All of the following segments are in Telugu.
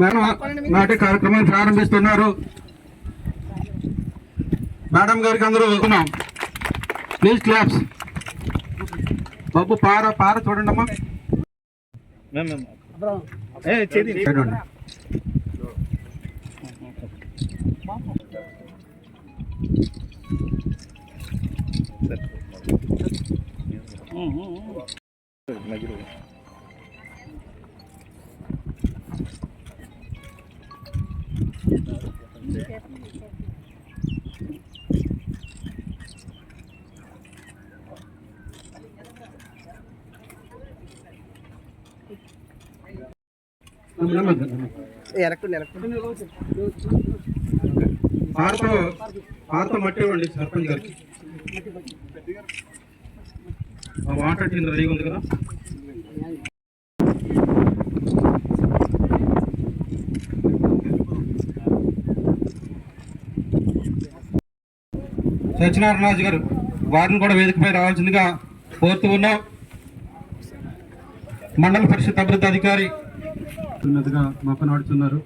మేడం నాటి కార్యక్రమాన్ని ప్రారంభిస్తున్నారు. మేడం గారికి అందరూ వెళ్తున్నాం. ప్లీజ్ క్లాప్స్ బాబు పార పార చూడండి అమ్మా. చూడండి పాత పాత మట్టి ఇవ్వండి సర్పంచ్ గారికి వాటర్ కింద రెడీగా ఉంది కదా? సత్యనారాయణ రాజు గారు వారిని కూడా వేదికపై రావాల్సిందిగా కోరుతూ ఉన్నాం. మండల పరిషత్ అభివృద్ధి అధికారి ఉన్నదిగా మొక్క నాడుతున్నారు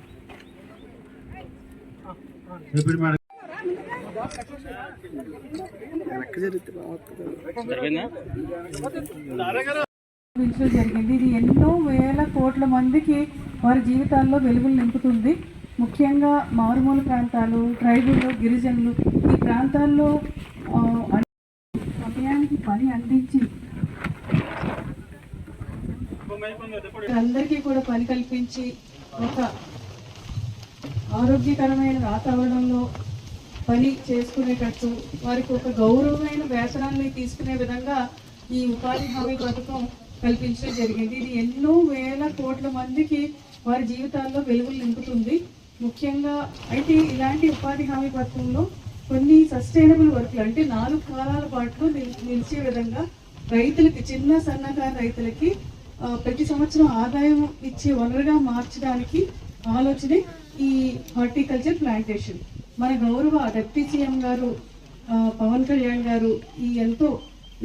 జరిగింది? ఇది ఎన్నో వేల కోట్ల మందికి వారి జీవితాల్లో వెలుగులు నింపుతుంది. ముఖ్యంగా మారుమూల ప్రాంతాలు ట్రైబుల్ గిరిజనులు ఈ ప్రాంతాల్లో సమయానికి పని అందించి అందరికీ కూడా పని కల్పించి ఒక ఆరోగ్యకరమైన వాతావరణంలో పని చేసుకునేటట్టు వారికి ఒక గౌరవమైన వేతనాన్ని తీసుకునే విధంగా ఈ ఉపాధి హామీ పథకం కల్పించడం జరిగింది. ఇది ఎన్నో వేల కోట్ల మందికి వారి జీవితాల్లో వెలుగులు నింపుతుంది. ముఖ్యంగా అయితే ఇలాంటి ఉపాధి హామీ పథకంలో కొన్ని సస్టైనబుల్ వర్క్లు అంటే నాలుగు కాలాల పాటు నిల్- నిలిచే విధంగా రైతులకి చిన్న సన్నకారు రైతులకి ప్రతి సంవత్సరం ఆదాయం ఇచ్చే వనరుగా మార్చడానికి ఆలోచనే ఈ హార్టికల్చర్ ప్లాంటేషన్. మన గౌరవ డిప్యూటీ సీఎం గారు పవన్ కళ్యాణ్ గారు ఈ ఎంతో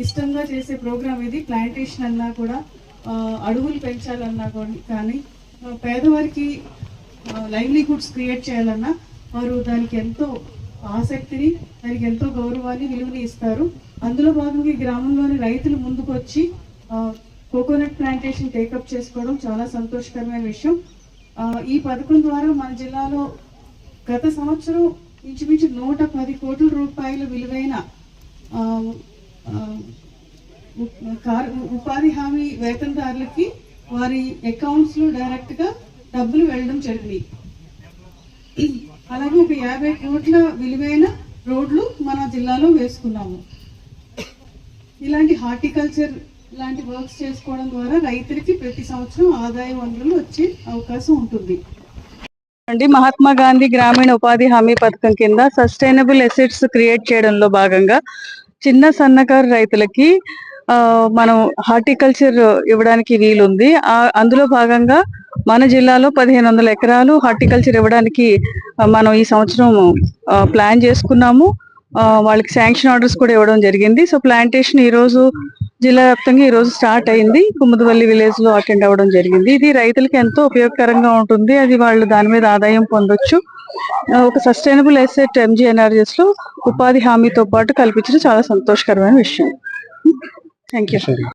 ఇష్టంగా చేసే ప్రోగ్రాం ఇది. ప్లాంటేషన్ అన్నా కూడా అడవులు పెంచాలన్నా కానీ పేదవారికి లైవ్లీహుడ్స్ క్రియేట్ చేయాలన్నా వారు దానికి ఎంతో ఆసక్తిని దానికి ఎంతో గౌరవాన్ని విలువని ఇస్తారు. అందులో భాగంగా ఈ గ్రామంలోని రైతులు ముందుకు వచ్చి కోకోనట్ ప్లాంటేషన్ టేకప్ చేసుకోవడం చాలా సంతోషకరమైన విషయం. ఈ పథకం ద్వారా మన జిల్లాలో గత సంవత్సరం ఇంచుమించు నూట పది కోట్ల రూపాయల విలువైన ఉపాధి హామీ వేతనదారులకి వారి అకౌంట్స్లో డైరెక్ట్గా డబ్బులు వెళ్ళడం జరిగింది. అలాగే ఒక యాభై కోట్ల విలువైన రోడ్లు మన జిల్లాలో వేసుకున్నాము. ఇలాంటి హార్టికల్చర్ లాంటి వర్క్స్ చేసుకోవడం ద్వారా రైతులకి ప్రతి సంవత్సరం ఆదాయ వనరులు వచ్చే అవకాశం ఉంటుంది. అండి. మహాత్మా గాంధీ గ్రామీణ ఉపాధి హామీ పథకం కింద సస్టైనబుల్ ఎసెట్స్ క్రియేట్ చేయడంలో భాగంగా చిన్న సన్నకారు రైతులకి మనం హార్టికల్చర్ ఇవ్వడానికి వీలుంది. అందులో భాగంగా మన జిల్లాలో పదిహేను వందల ఎకరాలు హార్టికల్చర్ ఇవ్వడానికి మనం ఈ సంవత్సరం ప్లాన్ చేసుకున్నాము. వాళ్ళకి శాంక్షన్ ఆర్డర్స్ కూడా ఇవ్వడం జరిగింది. సో ప్లాంటేషన్ ఈ రోజు జిల్లా వ్యాప్తంగా ఈ రోజు స్టార్ట్ అయింది. కుమ్మదవల్లి విలేజ్లో అటెండ్ అవ్వడం జరిగింది. ఇది రైతులకి ఎంతో ఉపయోగకరంగా ఉంటుంది. అది వాళ్ళు దాని మీద ఆదాయం పొందొచ్చు. ఒక సస్టైనబుల్ ఎసెట్ ఎంజీఎన్ఆర్ఎస్లో ఉపాధి హామీతో పాటు కల్పించడం చాలా సంతోషకరమైన విషయం. Thank you.